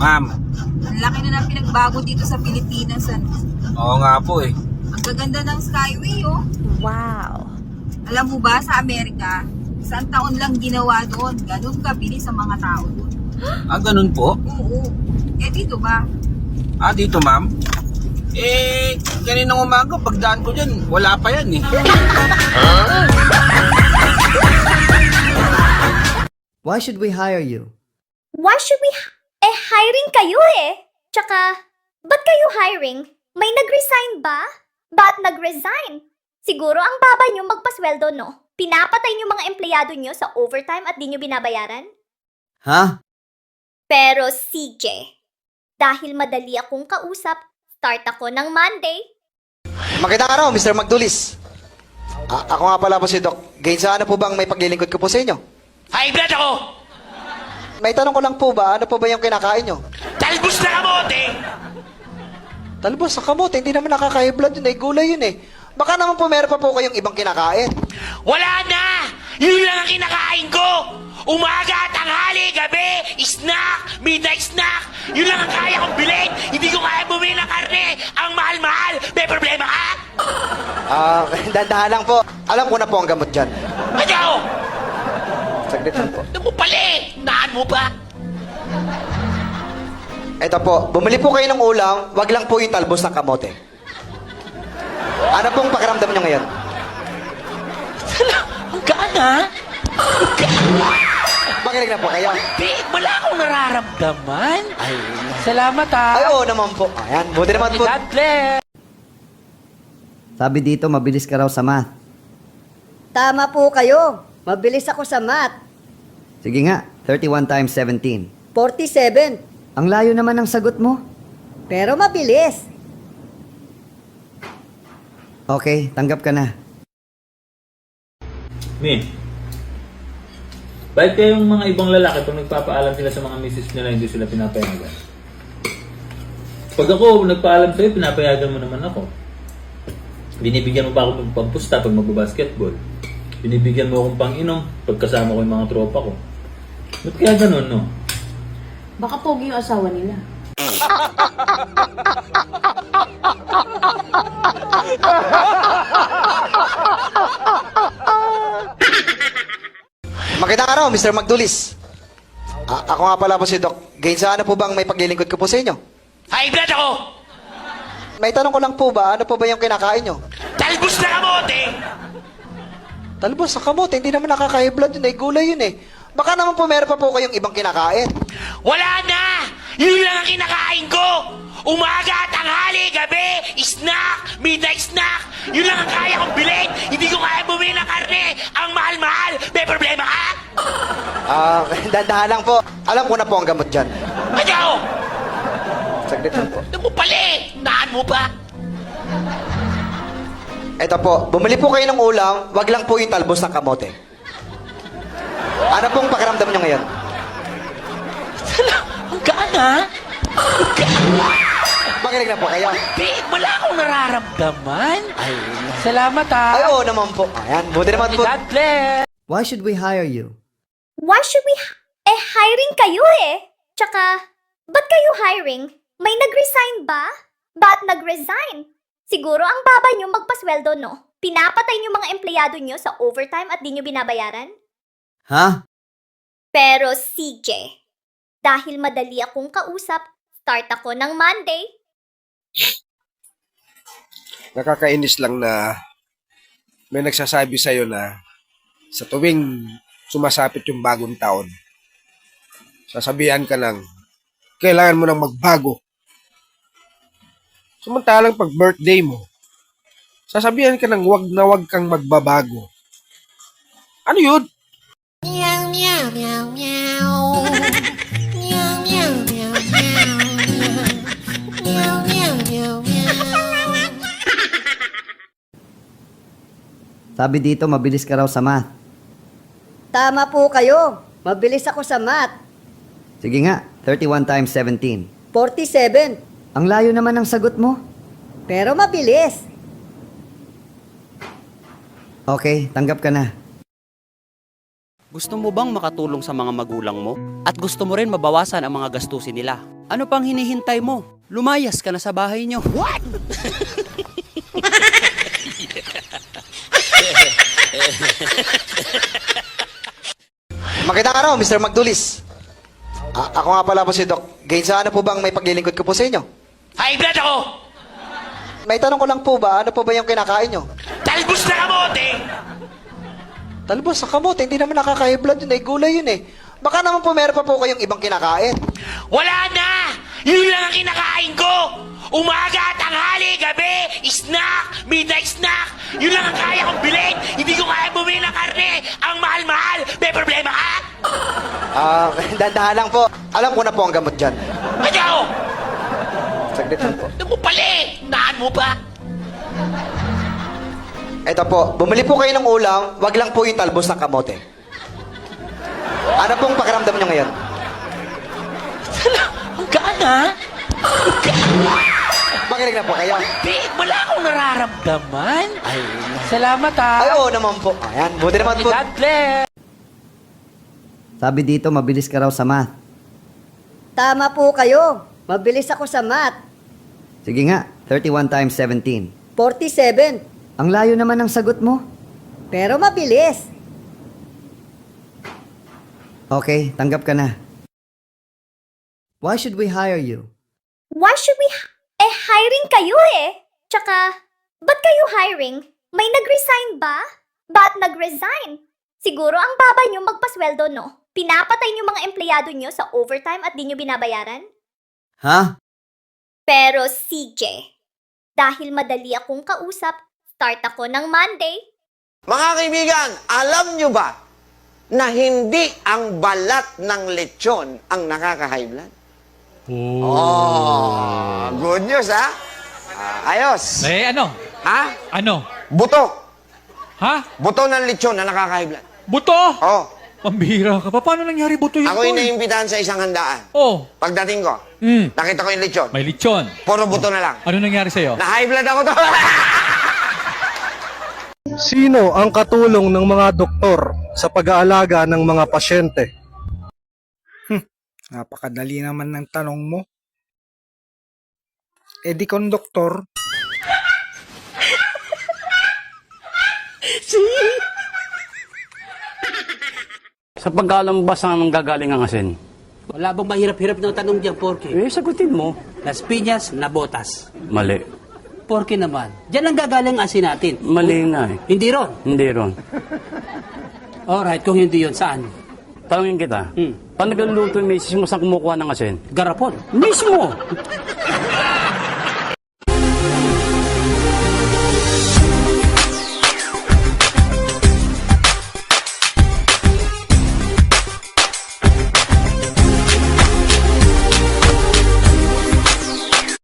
Ma'am, ang laki na ng pinagbago dito sa Pilipinas. Ano? oo nga po eh. Ang gaganda ng Skyway, oh. Wow. Alam mo ba, sa Amerika, isang taon lang ginawa doon. Ganun kabilis ang mga tao doon. Ah, ganun po? Oo. Eh, dito ba? Ah, dito ma'am? Eh, kaninang umaga, pagdaan ko dyan, wala pa yan eh. Why should we hire you? Why should we... hiring kayo eh. Tsaka, ba't kayo hiring? May nag-resign ba? Ba't nag-resign? Siguro ang baba nyo magpasweldo, no? Pinapatay nyo mga empleyado nyo sa overtime at di nyo binabayaran? Ha? Pero CJ, dahil madali akong kausap, start ako ng Monday. Magandang araw, Mr. Magdulis. A- ako nga pala po si Doc. Gain sa ano po bang may paglilingkod ko po sa inyo? Blood ako! May tanong ko lang po ba, ano po ba yung kinakain nyo? Talbos na kamote! Talbos sa kamote, hindi naman nakaka-high blood yun eh, gulay yun eh. Baka naman po meron pa po kayong ibang kinakain. Wala na! Yun lang ang kinakain ko! Umaga, tanghali, gabi, snack, midnight snack, yun lang ang kaya kong bilhin. Hindi ko kaya bumili ng karne. Ang mahal-mahal. May problema ka? Ah, dandahan lang po. Alam ko na po ang gamot dyan. Ano? Saglit lang po. Ano mo pala eh? Naan mo pa? Ito po, bumili po kayo ng ulam, wag lang po yung talbos ng kamote. Ano pong pakiramdam nyo ngayon? Ang gaan ha? Makinig na po kayo. Di, wala akong nararamdaman. Ay, Salamat ha. ay oo naman po. Ayan, buti naman po. God bless. Sabi dito, mabilis ka raw sa math. Tama po kayo. Mabilis ako sa math. Sige nga, 31 times 17. 47. Ang layo naman ng sagot mo. Pero mabilis. Okay, tanggap ka na. Min, bakit kayong mga ibang lalaki pag nagpapaalam sila sa mga misis nila hindi sila pinapayagan? Pag ako nagpaalam sa'yo, pinapayagan mo naman ako. Binibigyan mo pa ako ng pampusta pag magbabasketball. Binibigyan mo akong pang-inom pag kasama ko yung mga tropa ko. Ba't kaya ganun, no? Baka pogi yung asawa nila. Magandang araw, Mr. Magdulis. A- ako nga pala po si Doc. Gain sa ano po bang may paglilingkod ko po sa inyo? High blood ako! May tanong ko lang po ba, ano po ba yung kinakain nyo? Talbos na kamote! Talbos sa kamote, hindi naman nakaka-high blood yun eh, gulay yun eh. Baka naman po meron pa po kayong ibang kinakain. Wala na! Yun lang ang kinakain ko! Umaga, tanghali, gabi, snack, midnight snack, yun lang ang kaya kong bilhin. Hindi ko kaya bumili ng karne. Ang mahal-mahal. May problema ka? Ah, dandahan lang po. Alam ko na po ang gamot dyan. Ano? Saglit lang po. Ano mo pala eh? Naan mo pa? Ito po, bumili po kayo ng ulam, wag lang po yung talbos ng kamote. Ano pong pakiramdam nyo ngayon? Ang gaan ha? Makinig na po kayo. Di, wala akong nararamdaman. Ay, Salamat ha. Ay, oo naman po. Ayan, buti naman po. God bless. Why should we hire you? Why should we... Eh, hiring kayo eh. Tsaka, ba't kayo hiring? May nag-resign ba? Ba't nag-resign? Siguro ang baba nyo magpasweldo, no? Pinapatay nyo mga empleyado nyo sa overtime at di nyo binabayaran? Ha? Pero CJ, dahil madali akong kausap, start ako ng Monday. nakakainis lang na may nagsasabi sa'yo na sa tuwing sumasapit yung bagong taon, sasabihan ka ng kailangan mo nang magbago. Samantalang pag birthday mo, sasabihan ka ng wag na wag kang magbabago. Ano yun? Sabi dito, mabilis ka raw sa math. Tama po kayo. Mabilis ako sa math. Sige nga, 31 times 17. 47. Ang layo naman ng sagot mo. Pero mabilis. Okay, tanggap ka na. Gusto mo bang makatulong sa mga magulang mo? At gusto mo rin mabawasan ang mga gastusin nila? Ano pang hinihintay mo? Lumayas ka na sa bahay nyo. What? Magandang araw, Mr. Magdulis. A- ako nga pala po si Doc. Gain sa ano po bang may paglilingkod ko po sa inyo? High blood ako! May tanong ko lang po ba, ano po ba yung kinakain nyo? Talbos na kamote! Talbos sa kamote, hindi naman nakaka-blood yun, ay gulay yun eh. Baka naman po meron pa po kayong ibang kinakain. Wala na! Yun lang ang kinakain ko! Umaga, tanghali, gabi, snack, midnight snack. Yun lang ang kaya kong bilhin. Hindi ko kaya bumili ng karne. Ang mahal-mahal. May problema ka? Ah, dandahan lang po. Alam ko na po ang gamot dyan. Ikaw! Saglit lang po. Ano mo pala eh? Naan mo pa? Ito po, bumili po kayo ng ulam, wag lang po yung talbos ng kamote. Ano pong pakiramdam nyo ngayon? Ang gaan ha? Makinig na po kayo. Di, wala akong nararamdaman. Ay, salamat ha. Ay, oo naman po. Ayan, buti naman po. God bless. Sabi dito, mabilis ka raw sa math. Tama po kayo. Mabilis ako sa math. Sige nga, 31 times 17. 47. Ang layo naman ng sagot mo. Pero mabilis. Okay, tanggap ka na. Why should we hire you? Why should we... hiring kayo eh. Tsaka, ba't kayo hiring? May nag-resign ba? Ba't nag-resign? Siguro ang baba nyo magpasweldo, no? Pinapatay nyo mga empleyado nyo sa overtime at di nyo binabayaran? Ha? Pero CJ, dahil madali akong kausap, start ako ng Monday. Mga kaibigan, alam nyo ba na hindi ang balat ng lechon ang nakaka-high blood? Oh. good news ha? Ah, ayos. Eh, ano? Ha? Ano? Buto. Ha? Buto ng lechon na nakaka-high blood. Buto! Oh, Pambihira ka pa. Paano nangyari buto yun? ako yung naimbitahan sa isang handaan. Oh, Pagdating ko, mm, nakita ko yung lechon. may lechon. Puro buto na lang. Ano nangyari sa'yo? Na-high blood ako to. Sino ang katulong ng mga doktor sa pag-aalaga ng mga pasyente? Napakadali naman ng tanong mo. Eh di konduktor. Sa pagkalambas ng gagaling ang asin. Wala bang mahirap-hirap na tanong dyan, Porky? Eh, sagutin mo. Las Piñas, Nabotas. Mali. Porky naman. Diyan ang gagaling asin natin. Mali nga eh. Hindi ron. Hindi ron. Alright, kung hindi yun, saan? Tanungin kita. Hmm. Paano nagluluto yung misis mo saan kumukuha ng asin? Garapon. Mismo!